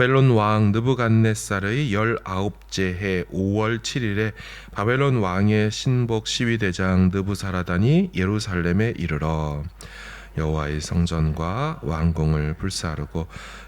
바벨론 왕 느부갓네살의 열아홉째 해 5월 7일에 바벨론 왕의 신복 시위대장 느부사라단이 예루살렘에 이르러 여호와의 성전과 왕궁을 불사르고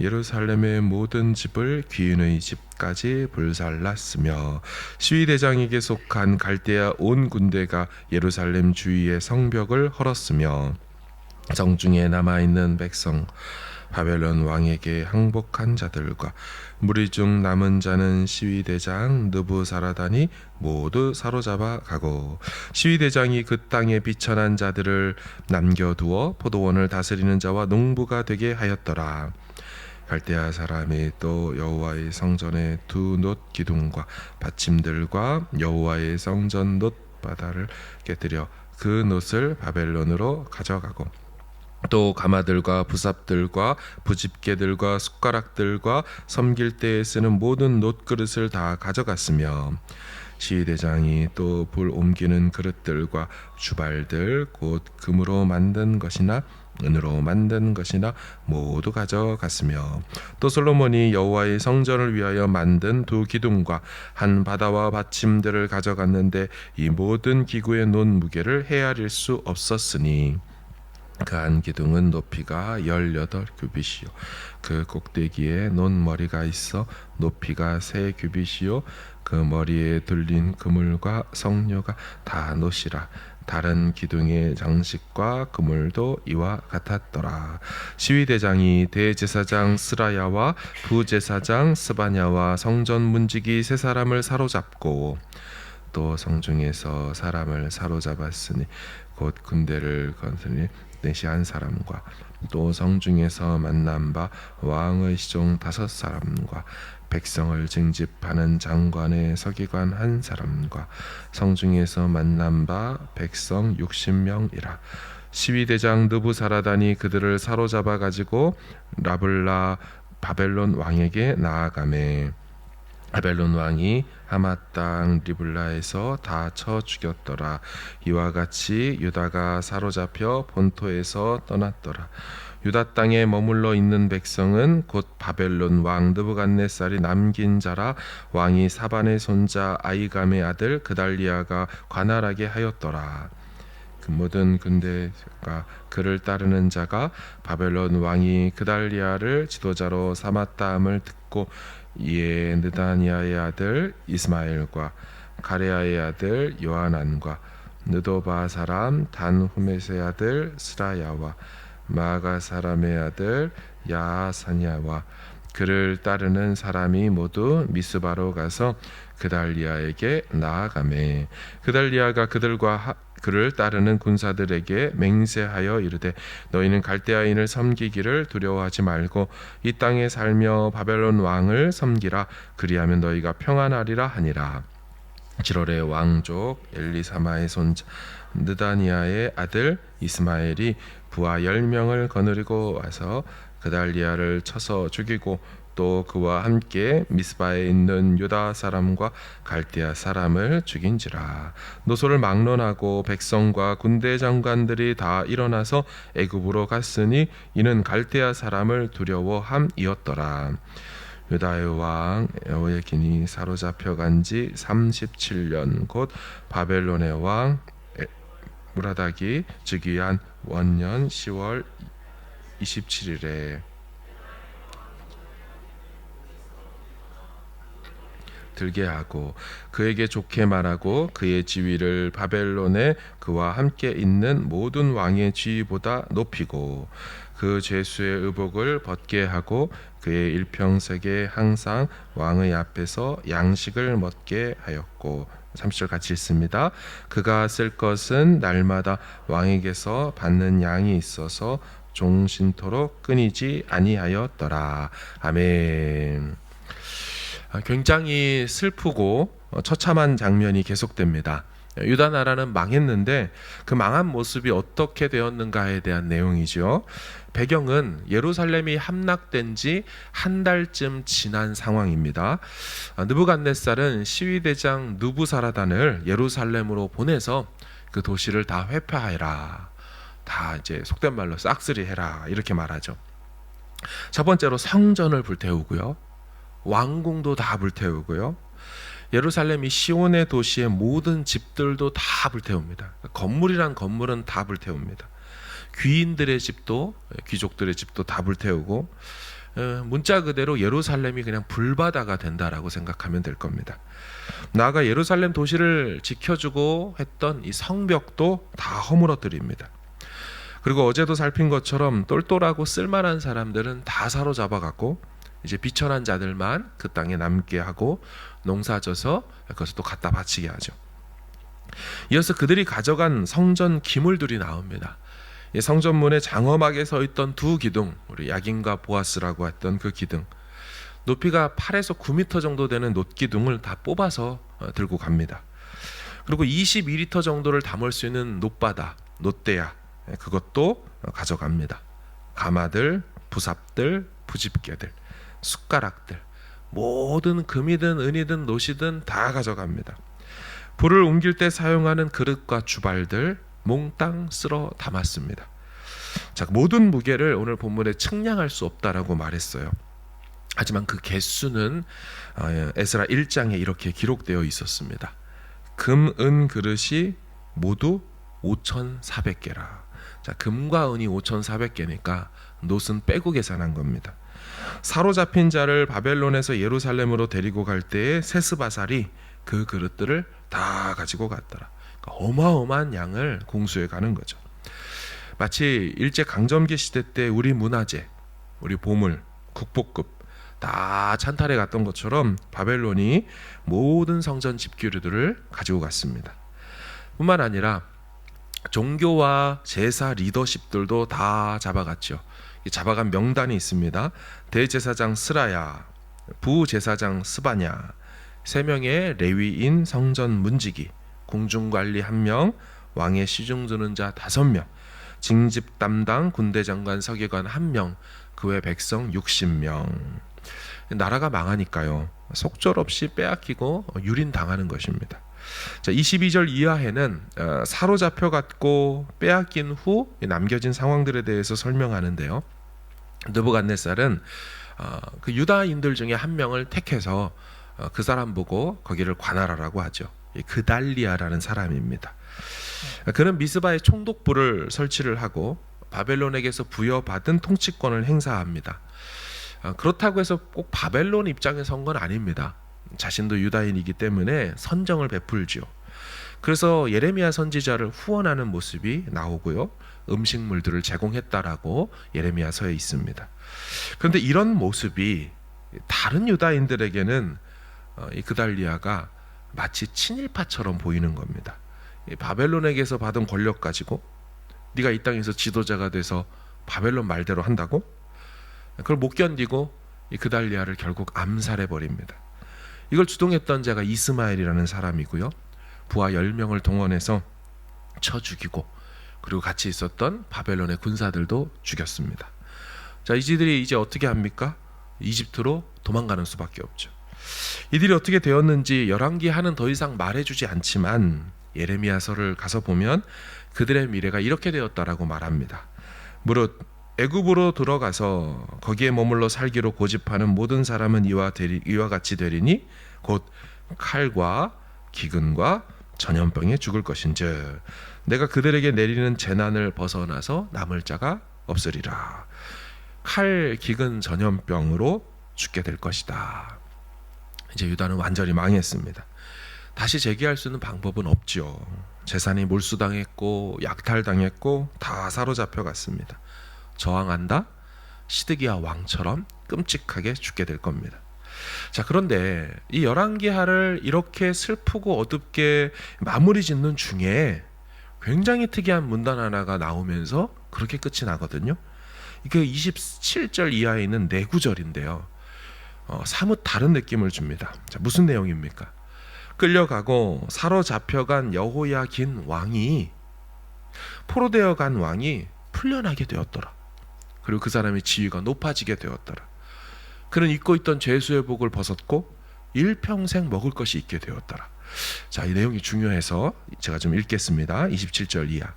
예루살렘의 모든 집을 귀인의 집까지 불살랐으며 시위대장에게 속한 갈대아 온 군대가 예루살렘 주위의 성벽을 헐었으며 정중에 남아 있는 백성 바벨론 왕에게 항복한 자들과 무리 중 남은 자는 시위대장 느부사라단이 모두 사로잡아 가고 시위대장이 그 땅에 비천한 자들을 남겨두어 포도원을 다스리는 자와 농부가 되게 하였더라. 갈대아 사람이 또 여호와의 성전의 두 놋 기둥과 받침들과 여호와의 성전 놋 바다를 깨뜨려 그 놋을 바벨론으로 가져가고 또 가마들과 부삽들과 부집개들과 숟가락들과 섬길 때에 쓰는 모든 놋그릇을 다 가져갔으며 시대장이 또 불 옮기는 그릇들과 주발들 곧 금으로 만든 것이나 은으로 만든 것이나 모두 가져갔으며 또 솔로몬이 여호와의 성전을 위하여 만든 두 기둥과 한 바다와 받침들을 가져갔는데 이 모든 기구의 논 무게를 헤아릴 수 없었으니 그한 기둥은 높이가 열여덟 규빗이요. 그 꼭대기에 논 머리가 있어 높이가 세 규빗이요. 그 머리에 둘린 그물과 성녀가 다 노시라. 다른 기둥의 장식과 그물도 이와 같았더라. 시위대장이 대제사장 스라야와 부제사장 스바냐와 성전 문지기 세 사람을 사로잡고 또 성중에서 사람을 사로잡았으니 곧 군대를 건설니 내시한 사람과 또 성중에서 만난 바 왕의 시종 다섯 사람과 백성을 징집하는 장관의 서기관 한 사람과 성중에서 만난 바 백성 60명이라. 시위대장 느부사라단이 그들을 사로잡아 가지고 라블라 바벨론 왕에게 나아가매 바벨론 왕이 하마 땅 리블라에서 다 쳐 죽였더라. 이와 같이 유다가 사로잡혀 본토에서 떠났더라. 유다 땅에 머물러 있는 백성은 곧 바벨론 왕 느부갓네살이 남긴 자라 왕이 사반의 손자 아이감의 아들 그달리아가 관할하게 하였더라. 그 모든 군대가 그를 따르는 자가 바벨론 왕이 그달리아를 지도자로 삼았다함을 듣고 이에 느다니아의 아들 이스마엘과 가레아의 아들 요하난과 느도바 사람 단 후메스의 아들 스라야와 마가 사람의 아들 야사냐와 그를 따르는 사람이 모두 미스바로 가서 그달리아에게 나아가매. 그달리아가 그들과 하, 그를 따르는 군사들에게 맹세하여 이르되 너희는 갈대아인을 섬기기를 두려워하지 말고 이 땅에 살며 바벨론 왕을 섬기라. 그리하면 너희가 평안하리라 하니라. 7월에 왕족 엘리사마의 손자 느다니아의 아들 이스마엘이 부하 열명을 거느리고 와서 그달리아를 쳐서 죽이고 또 그와 함께 미스바에 있는 유다 사람과 갈대아 사람을 죽인지라. 노소를 막론하고 백성과 군대 장관들이 다 일어나서 애굽으로 갔으니 이는 갈대아 사람을 두려워함이었더라. 유다의 왕 에오예긴이 사로잡혀 간지 37년 곧 바벨론의 왕 무라닥이 즉위한 원년 10월 27일에 들게 하고 그에게 좋게 말하고 그의 지위를 바벨론에 그와 함께 있는 모든 왕의 지위보다 높이고 그 죄수의 의복을 벗게 하고 그의 일평색에 항상 왕의 앞에서 양식을 먹게 하였고 30절 같이 읽습니다. 그가 쓸 것은 날마다 왕에게서 받는 양이 있어서 종신토록 끊이지 아니하였더라. 아멘. 아, 굉장히 슬프고 어, 처참한 장면이 계속됩니다. 유다 나라는 망했는데 그 망한 모습이 어떻게 되었는가에 대한 내용이죠. 배경은 예루살렘이 함락된 지 한 달쯤 지난 상황입니다. 아, 느부갓네살은 시위대장 누부사라단을 예루살렘으로 보내서 그 도시를 다 회파해라. 다 이제 속된 말로 싹쓸이 해라. 이렇게 말하죠. 첫 번째로 성전을 불태우고요. 왕궁도 다 불태우고요. 예루살렘이 시온의 도시의 모든 집들도 다 불태웁니다. 건물이란 건물은 다 불태웁니다. 귀인들의 집도 귀족들의 집도 다 불태우고 어, 문자 그대로 예루살렘이 그냥 불바다가 된다라고 생각하면 될 겁니다. 나아가 예루살렘 도시를 지켜주고 했던 이 성벽도 다 허물어뜨립니다. 그리고 어제도 살핀 것처럼 똘똘하고 쓸만한 사람들은 다 사로잡아갖고 이제 비천한 자들만 그 땅에 남게 하고 농사져서 그것을 또 갖다 바치게 하죠. 이어서 그들이 가져간 성전 기물들이 나옵니다. 이 성전문에 장엄하게 서 있던 두 기둥, 우리 야긴과 보아스라고 했던 그 기둥, 높이가 8에서 9m 정도 되는 놋기둥을 다 뽑아서 어, 들고 갑니다. 그리고 22리터 정도를 담을 수 있는 놋바다, 놋대야, 예, 그것도 어, 가져갑니다. 가마들, 부삽들, 부집개들, 숟가락들, 모든 금이든 은이든 노시든 다 가져갑니다. 불을 옮길 때 사용하는 그릇과 주발들 몽땅 쓸어 담았습니다. 자, 모든 무게를 오늘 본문에 측량할 수 없다라고 말했어요. 하지만 그 개수는 어, 예, 에스라 1장에 이렇게 기록되어 있었습니다. 금, 은 그릇이 모두 5,400개라. 자, 금과 은이 5,400개니까 노은 빼고 계산한 겁니다. 사로잡힌 자를 바벨론에서 예루살렘으로 데리고 갈 때에 세스바살이 그 그릇들을 다 가지고 갔더라. 그러니까 어마어마한 양을 공수해 가는 거죠. 마치 일제 강점기 시대 때 우리 문화재, 우리 보물, 국보급 다 찬탈해 갔던 것처럼 바벨론이 모든 성전 집기류들을 가지고 갔습니다. 뿐만 아니라 종교와 제사 리더십들도 다 잡아갔죠. 잡아간 명단이 있습니다. 대제사장 스라야, 부제사장 스바냐, 세 명의 레위인 성전 문지기, 공중관리 한 명, 왕의 시중 두는 자 다섯 명, 징집 담당 군대 장관 서기관 한 명, 그 외 백성 60명. 나라가 망하니까요. 속절없이 빼앗기고 유린 당하는 것입니다. 자, 22절 이하에는 어, 사로잡혀 갔고 빼앗긴 후 남겨진 상황들에 대해서 설명하는데요. 느부갓네살은 어, 그 유다인들 중에 한 명을 택해서 어, 그 사람 보고 거기를 관할하라고 하죠. 그달리아라는 사람입니다. 그는 미스바에 총독부를 설치를 하고 바벨론에게서 부여받은 통치권을 행사합니다. 그렇다고 해서 꼭 바벨론 입장에 선 건 아닙니다. 자신도 유다인이기 때문에 선정을 베풀지요. 그래서 예레미야 선지자를 후원하는 모습이 나오고요. 음식물들을 제공했다라고 예레미야서에 있습니다. 그런데 이런 모습이 다른 유다인들에게는 어, 이 그달리아가 마치 친일파처럼 보이는 겁니다. 바벨론에게서 받은 권력 가지고 네가 이 땅에서 지도자가 돼서 바벨론 말대로 한다고? 그걸 못 견디고 이 그달리아를 결국 암살해 버립니다. 이걸 주동했던 자가 이스마엘이라는 사람이고요. 부하 10명을 동원해서 쳐 죽이고 그리고 같이 있었던 바벨론의 군사들도 죽였습니다. 자, 이들이 이제 어떻게 합니까? 이집트로 도망가는 수밖에 없죠. 이들이 어떻게 되었는지 열왕기 하는 더 이상 말해주지 않지만 예레미야서를 가서 보면 그들의 미래가 이렇게 되었다라고 말합니다. 무릇 애굽으로 들어가서 거기에 머물러 살기로 고집하는 모든 사람은 이와 되리, 이와 같이 되리니 곧 칼과 기근과 전염병에 죽을 것인즉 내가 그들에게 내리는 재난을 벗어나서 남을 자가 없으리라. 칼 기근 전염병으로 죽게 될 것이다. 이제 유다는 완전히 망했습니다. 다시 재기할 수 있는 방법은 없죠. 재산이 몰수당했고 약탈당했고 다 사로잡혀 갔습니다. 저항한다? 시드기야 왕처럼 끔찍하게 죽게 될 겁니다. 자, 그런데 이 열왕기하를 이렇게 슬프고 어둡게 마무리 짓는 중에 굉장히 특이한 문단 하나가 나오면서 그렇게 끝이 나거든요. 이게 27절 이하에 있는 네 구절인데요. 어, 사뭇 다른 느낌을 줍니다. 자, 무슨 내용입니까? 끌려가고 사로잡혀간 여호야긴 왕이 포로되어 간 왕이 풀려나게 되었더라. 그리고 그 사람의 지위가 높아지게 되었더라. 그는 입고 있던 죄수의 복을 벗었고 일평생 먹을 것이 있게 되었더라. 자, 이 내용이 중요해서 제가 좀 읽겠습니다. 27절 이하.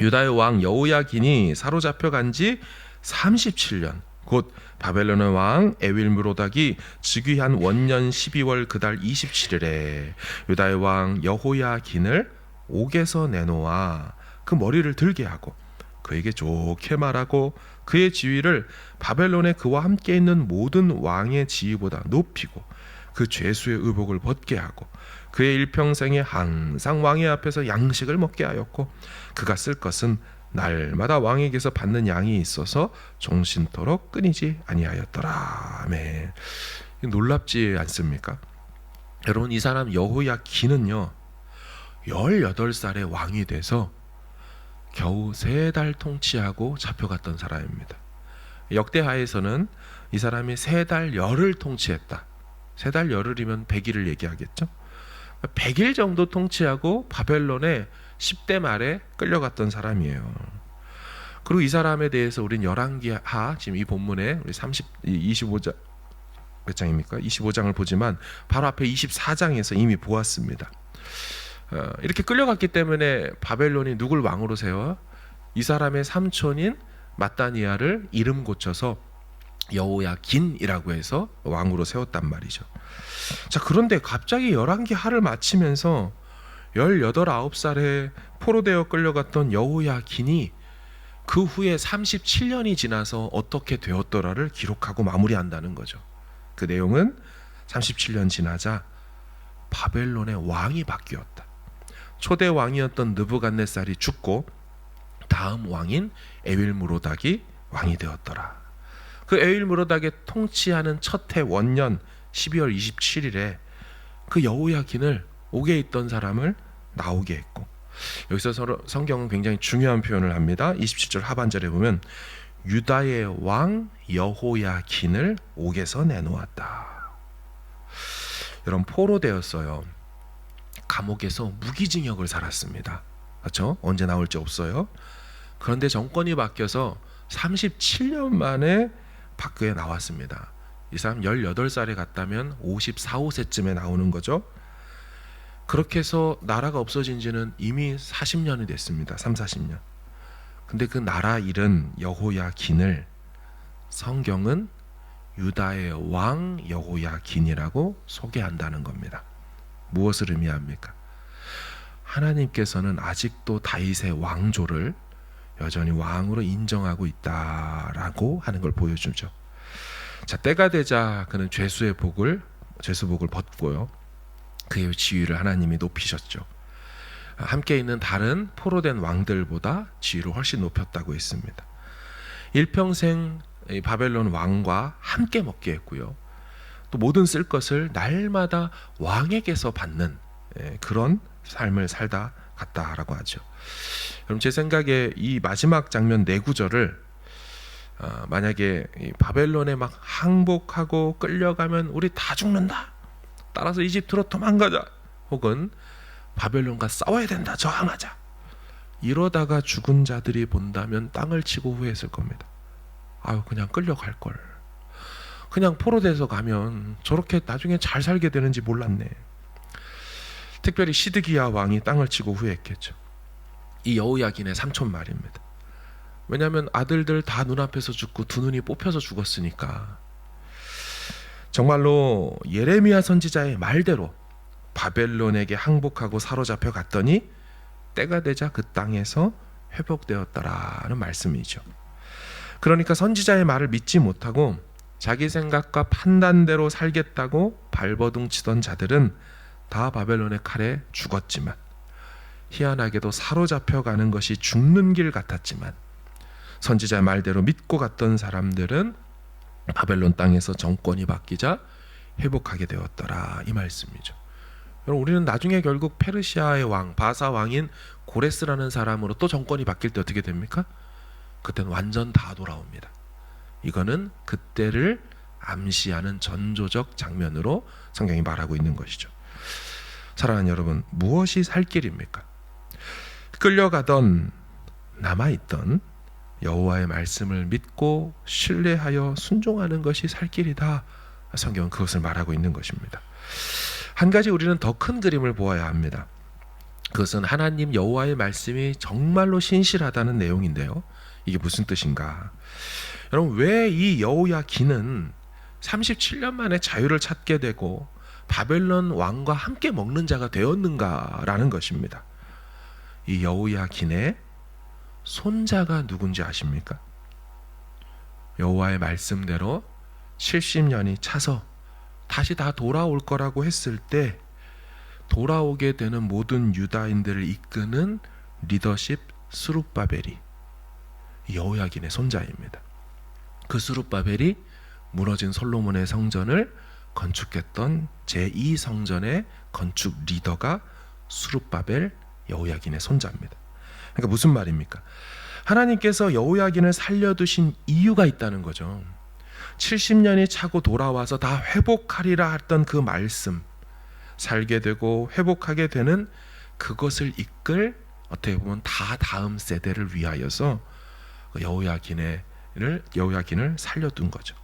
유다의 왕 여호야긴이 사로잡혀 간지 37년 곧 바벨론의 왕 에윌무로닥이 즉위한 원년 12월 그달 27일에 유다의 왕 여호야긴을 옥에서 내놓아 그 머리를 들게 하고 그에게 좋게 말하고 그의 지위를 바벨론에 그와 함께 있는 모든 왕의 지위보다 높이고 그 죄수의 의복을 벗게 하고 그의 일평생에 항상 왕의 앞에서 양식을 먹게 하였고 그가 쓸 것은 날마다 왕에게서 받는 양이 있어서 종신토록 끊이지 아니하였더라. 아멘. 놀랍지 않습니까? 여러분 이 사람 여호야기는요 18살에 왕이 돼서 겨우 세 달 통치하고 잡혀갔던 사람입니다. 역대하에서는 이 사람이 세 달 열을 통치했다. 세 달 열흘이면 100일을 얘기하겠죠. 100일 정도 통치하고 바벨론에 10대 말에 끌려갔던 사람이에요. 그리고 이 사람에 대해서 우린 열왕기하 지금 이 본문에 우리 30 25장 몇 장입니까? 25장을 보지만 바로 앞에 24장에서 이미 보았습니다. 어, 이렇게 끌려갔기 때문에 바벨론이 누굴 왕으로 세워? 이 사람의 삼촌인 마따니아를 이름 고쳐서 여호야긴이라고 해서 왕으로 세웠단 말이죠. 자, 그런데 갑자기 11개 하를 마치면서 18, 9살에 포로되어 끌려갔던 여호야긴이 그 후에 37년이 지나서 어떻게 되었더라를 기록하고 마무리한다는 거죠. 그 내용은 37년 지나자 바벨론의 왕이 바뀌었다. 초대 왕이었던 느부갓네살이 죽고 다음 왕인 에윌무로닥이 왕이 되었더라. 그 에윌무로닥의 통치하는 첫 해 원년 12월 27일에 그 여호야긴을 옥에 있던 사람을 나오게 했고 여기서 성경은 굉장히 중요한 표현을 합니다. 27절 하반절에 보면 유다의 왕 여호야긴을 옥에서 내놓았다. 여러분 포로되었어요. 감옥에서 무기징역을 살았습니다. 그렇죠? 언제 나올지 없어요. 그런데 정권이 바뀌어서 37년 만에 밖에 나왔습니다. 이 사람 18살에 갔다면 54, 5세쯤에 나오는 거죠. 그렇게 해서 나라가 없어진 지는 이미 40년이 됐습니다. 3, 40년. 근데 그 나라 잃은 여호야긴을 성경은 유다의 왕 여호야긴이라고 소개한다는 겁니다. 무엇을 의미합니까? 하나님께서는 아직도 다윗의 왕조를 여전히 왕으로 인정하고 있다라고 하는 걸 보여주죠. 자 때가 되자 그는 죄수의 복을 죄수복을 벗고요. 그의 지위를 하나님이 높이셨죠. 함께 있는 다른 포로된 왕들보다 지위를 훨씬 높였다고 했습니다. 일평생 바벨론 왕과 함께 먹게 했고요. 또 모든 쓸 것을 날마다 왕에게서 받는 예, 그런 삶을 살다 갔다라고 하죠. 그럼 제 생각에 이 마지막 장면 네 구절을 어, 만약에 바벨론에 막 항복하고 끌려가면 우리 다 죽는다. 따라서 이집트로 도망가자. 혹은 바벨론과 싸워야 된다. 저항하자. 이러다가 죽은 자들이 본다면 땅을 치고 후회했을 겁니다. 아유 그냥 끌려갈 걸. 그냥 포로돼서 가면 저렇게 나중에 잘 살게 되는지 몰랐네. 특별히 시드기야 왕이 땅을 치고 후회했겠죠. 이 여우야긴의 삼촌 말입니다. 왜냐하면 아들들 다 눈앞에서 죽고 두 눈이 뽑혀서 죽었으니까. 정말로 예레미야 선지자의 말대로 바벨론에게 항복하고 사로잡혀 갔더니 때가 되자 그 땅에서 회복되었다라는 말씀이죠. 그러니까 선지자의 말을 믿지 못하고 자기 생각과 판단대로 살겠다고 발버둥 치던 자들은 다 바벨론의 칼에 죽었지만 희한하게도 사로잡혀 가는 것이 죽는 길 같았지만 선지자 말대로 믿고 갔던 사람들은 바벨론 땅에서 정권이 바뀌자 회복하게 되었더라 이 말씀이죠. 여러분 우리는 나중에 결국 페르시아의 왕 바사 왕인 고레스라는 사람으로 또 정권이 바뀔 때 어떻게 됩니까? 그때는 완전 다 돌아옵니다. 이거는 그때를 암시하는 전조적 장면으로 성경이 말하고 있는 것이죠. 사랑하는 여러분, 무엇이 살 길입니까? 끌려가던 남아 있던 여호와의 말씀을 믿고 신뢰하여 순종하는 것이 살 길이다. 성경은 그것을 말하고 있는 것입니다. 한 가지 우리는 더 큰 그림을 보아야 합니다. 그것은 하나님 여호와의 말씀이 정말로 신실하다는 내용인데요. 이게 무슨 뜻인가? 여러분 왜 이 여호야긴은 37년 만에 자유를 찾게 되고 바벨론 왕과 함께 먹는 자가 되었는가라는 것입니다. 이 여호야긴의 손자가 누군지 아십니까? 여호와의 말씀대로 70년이 차서 다시 다 돌아올 거라고 했을 때 돌아오게 되는 모든 유다인들을 이끄는 리더십 수룹바벨이 여호야긴의 손자입니다. 그 수룹바벨이 무너진 솔로몬의 성전을 건축했던 제2 성전의 건축 리더가 수룹바벨 여호야긴의 손자입니다. 그러니까 무슨 말입니까? 하나님께서 여호야긴을 살려두신 이유가 있다는 거죠. 70년이 차고 돌아와서 다 회복하리라 했던 그 말씀 살게 되고 회복하게 되는 그것을 이끌 어떻게 보면 다 다음 세대를 위하여서 그 여호야긴 을 여호야긴을 살려둔 거죠.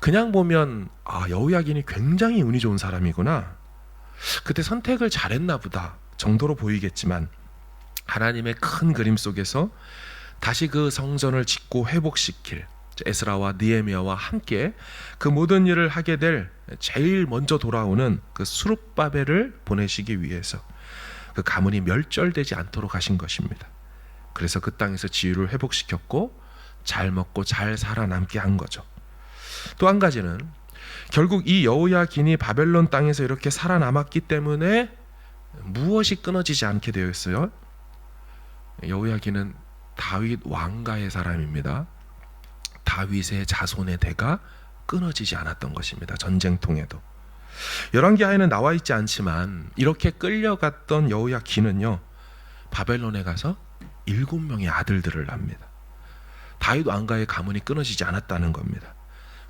그냥 보면 아 여호야긴이 굉장히 운이 좋은 사람이구나. 그때 선택을 잘했나 보다 정도로 보이겠지만 하나님의 큰 그림 속에서 다시 그 성전을 짓고 회복시킬 에스라와 느헤미야와 함께 그 모든 일을 하게 될 제일 먼저 돌아오는 그 수룹바벨을 보내시기 위해서 그 가문이 멸절되지 않도록 하신 것입니다. 그래서 그 땅에서 지유를 회복시켰고 잘 먹고 잘 살아남게 한 거죠. 또 한 가지는 결국 이 여호야긴이 바벨론 땅에서 이렇게 살아남았기 때문에 무엇이 끊어지지 않게 되어 있어요. 여호야긴은 다윗 왕가의 사람입니다. 다윗의 자손의 대가 끊어지지 않았던 것입니다. 전쟁통에도. 열왕기하에는 나와 있지 않지만 이렇게 끌려갔던 여호야긴은요 바벨론에 가서 일곱 명의 아들들을 낳습니다. 다윗 왕가의 가문이 끊어지지 않았다는 겁니다.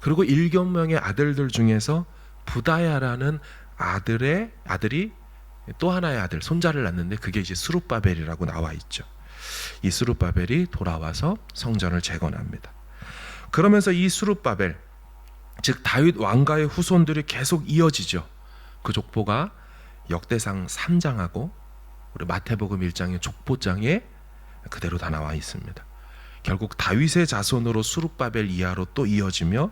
그리고 일곱 명의 아들들 중에서 부다야라는 아들의 아들이 또 하나의 아들 손자를 낳는데 그게 이제 수룹바벨이라고 나와 있죠. 이 수룹바벨이 돌아와서 성전을 재건합니다. 그러면서 이 수룹바벨 즉 다윗 왕가의 후손들이 계속 이어지죠. 그 족보가 역대상 3장하고 우리 마태복음 1장의 족보장에 그대로 다 나와 있습니다. 결국 다윗의 자손으로 수룹바벨 이하로 또 이어지며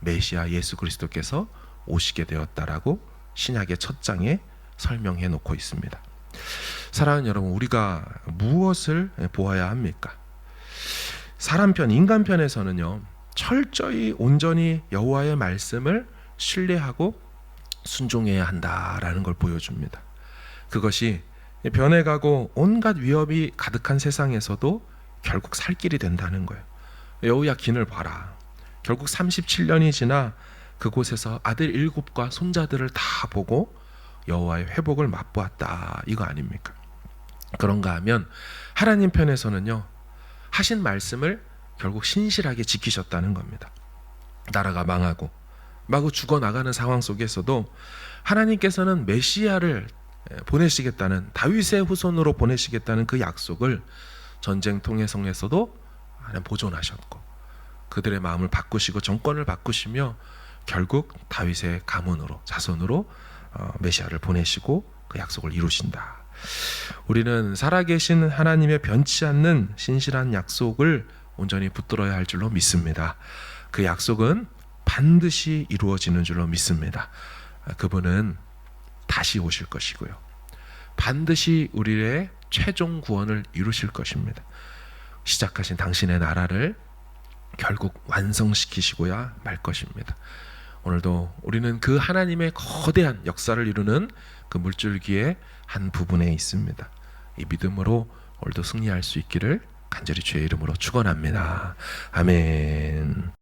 메시아 예수 그리스도께서 오시게 되었다라고 신약의 첫 장에 설명해 놓고 있습니다. 사랑하는 여러분, 우리가 무엇을 보아야 합니까? 사람 편, 인간 편에서는요, 철저히 온전히 여호와의 말씀을 신뢰하고 순종해야 한다라는 걸 보여줍니다. 그것이 변해가고 온갖 위협이 가득한 세상에서도 결국 살 길이 된다는 거예요. 여호야 긴을 봐라. 결국 37년이 지나 그곳에서 아들 일곱과 손자들을 다 보고 여호와의 회복을 맛보았다. 이거 아닙니까? 그런가 하면 하나님 편에서는요. 하신 말씀을 결국 신실하게 지키셨다는 겁니다. 나라가 망하고 마구 죽어 나가는 상황 속에서도 하나님께서는 메시아를 보내시겠다는 다윗의 후손으로 보내시겠다는 그 약속을 전쟁통의 성에서도 보존하셨고 그들의 마음을 바꾸시고 정권을 바꾸시며 결국 다윗의 가문으로 자손으로 어, 메시아를 보내시고 그 약속을 이루신다. 우리는 살아계신 하나님의 변치 않는 신실한 약속을 온전히 붙들어야 할 줄로 믿습니다. 그 약속은 반드시 이루어지는 줄로 믿습니다. 그분은 다시 오실 것이고요. 반드시 우리의 최종 구원을 이루실 것입니다. 시작하신 당신의 나라를 결국 완성시키시고야 말 것입니다. 오늘도 우리는 그 하나님의 거대한 역사를 이루는 그 물줄기의 한 부분에 있습니다. 이 믿음으로 오늘도 승리할 수 있기를 간절히 주의 이름으로 축원합니다. 아멘.